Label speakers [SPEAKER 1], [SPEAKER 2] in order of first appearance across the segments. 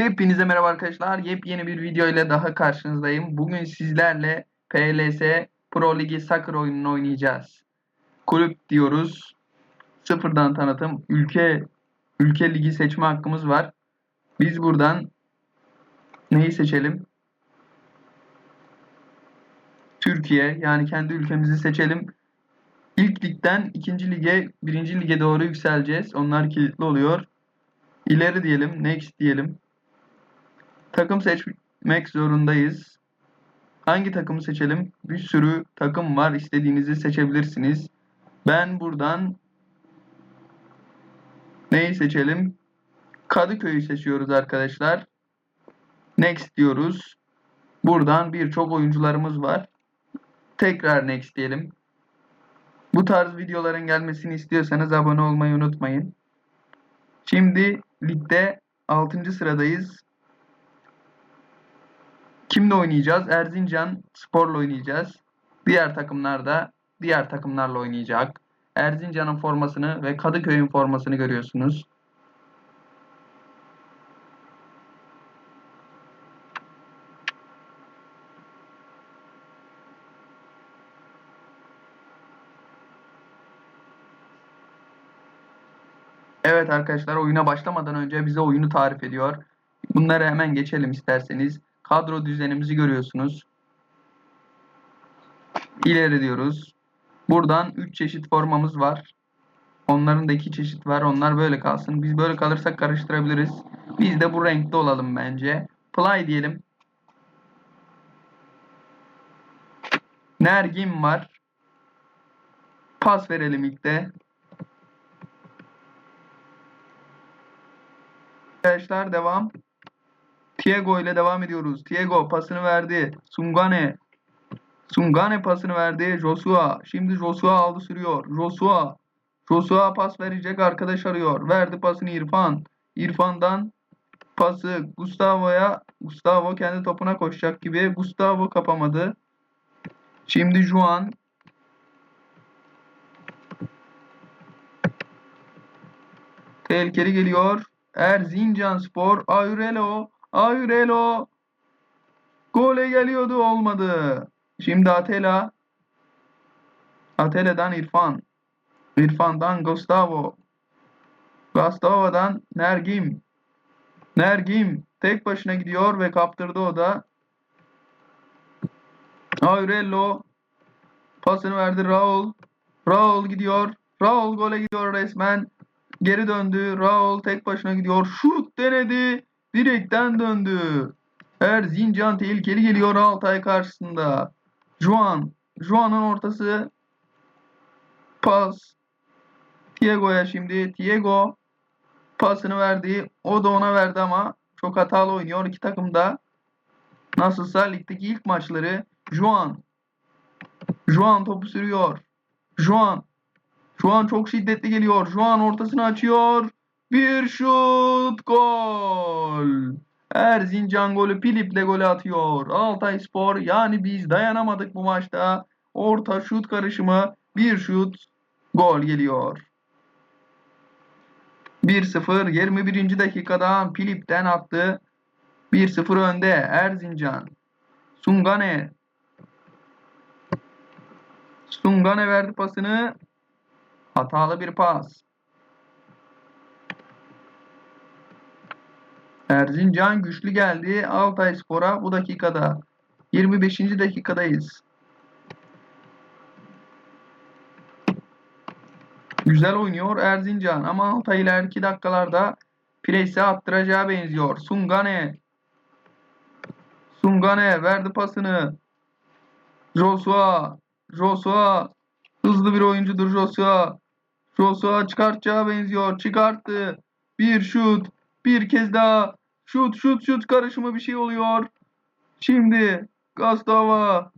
[SPEAKER 1] Hepinize merhaba arkadaşlar. Yepyeni bir video ile daha karşınızdayım. Bugün sizlerle PLS Pro Ligi Soccer oyununu oynayacağız. Kulüp diyoruz. Sıfırdan tanıtım. Ülke ülke ligi seçme hakkımız var. Biz buradan neyi seçelim? Türkiye yani kendi ülkemizi seçelim. İlk ligden ikinci lige, birinci lige doğru yükseleceğiz. Onlar kilitli oluyor. İleri diyelim, next diyelim. Takım seçmek zorundayız. Hangi takımı seçelim? Bir sürü takım var. İstediğinizi seçebilirsiniz. Ben buradan neyi seçelim? Kadıköy'ü seçiyoruz arkadaşlar. Next diyoruz. Buradan birçok oyuncularımız var. Tekrar next diyelim. Bu tarz videoların gelmesini istiyorsanız abone olmayı unutmayın. Şimdi ligde 6. sıradayız. Kimle oynayacağız? Erzincan Spor'la oynayacağız. Diğer takımlar da diğer takımlarla oynayacak. Erzincan'ın formasını ve Kadıköy'ün formasını görüyorsunuz. Evet arkadaşlar oyuna başlamadan önce bize oyunu tarif ediyor. Bunları hemen geçelim isterseniz. Kadro düzenimizi görüyorsunuz. İleri diyoruz. Buradan 3 çeşit formamız var. Onların da 2 çeşit var. Onlar böyle kalsın. Biz böyle kalırsak karıştırabiliriz. Biz de bu renkte olalım bence. Play diyelim. Nergim var. Pas verelim ilk de. Arkadaşlar devam. Thiago ile devam ediyoruz. Thiago pasını verdi. Sungane. Sungane pasını verdi. Joshua. Şimdi Joshua aldı sürüyor. Joshua. Joshua pas verecek arkadaş arıyor. Verdi pasını İrfan. İrfan'dan pası Gustavo'ya. Gustavo kendi topuna koşacak gibi. Gustavo kapamadı. Şimdi Juan. Tehlikeli geliyor. Erzincan Spor. Aurelo. Aurelo. Gole geliyordu olmadı. Şimdi Atela. Atela'dan İrfan. İrfan'dan Gustavo. Gustavo'dan Nergim. Nergim tek başına gidiyor ve kaptırdı o da. Aurello pasını verdi Raul. Raul gidiyor. Raul gole gidiyor resmen. Geri döndü. Raul tek başına gidiyor. Şut denedi. Direkten döndü. Erzincan tehlikeli geliyor Altay karşısında. Juan. Juan'ın ortası. Pas. Tiego'ya şimdi. Tiego pasını verdi. O da ona verdi ama çok hatalı oynuyor. İki takım da nasılsa ligdeki ilk maçları Juan. Juan topu sürüyor. Juan. Juan çok şiddetli geliyor. Juan ortasını açıyor. Bir şut gol. Erzincan golü Pilip'le golü atıyor. Altay Spor yani biz dayanamadık bu maçta. Orta şut karışımı bir şut gol geliyor. 1-0 21. dakikada Pilip'ten attı. 1-0 önde Erzincan. Sungane. Sungane verdi pasını. Hatalı bir pas. Erzincan güçlü geldi Altay Spor'a bu dakikada. 25. dakikadayız. Güzel oynuyor Erzincan ama Altay ileriki dakikalarda presi attıracağı benziyor. Sungane. Sungane verdi pasını. Joshua. Joshua. Hızlı bir oyuncudur Joshua. Joshua çıkartacağı benziyor. Çıkarttı. Bir şut. Bir kez daha. Şut şut şut karışımı bir şey oluyor. Şimdi Gustavo.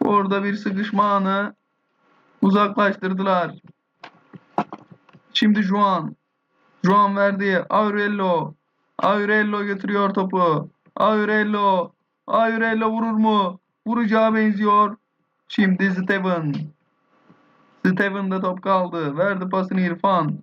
[SPEAKER 1] Orada bir sıkışma anı. Uzaklaştırdılar. Şimdi Juan. Juan verdi. Aurello. Aurello götürüyor topu. Aurello. Aurello vurur mu? Vuracağı benziyor. Şimdi Steven. Steven de top kaldı. Verdi pasını İrfan.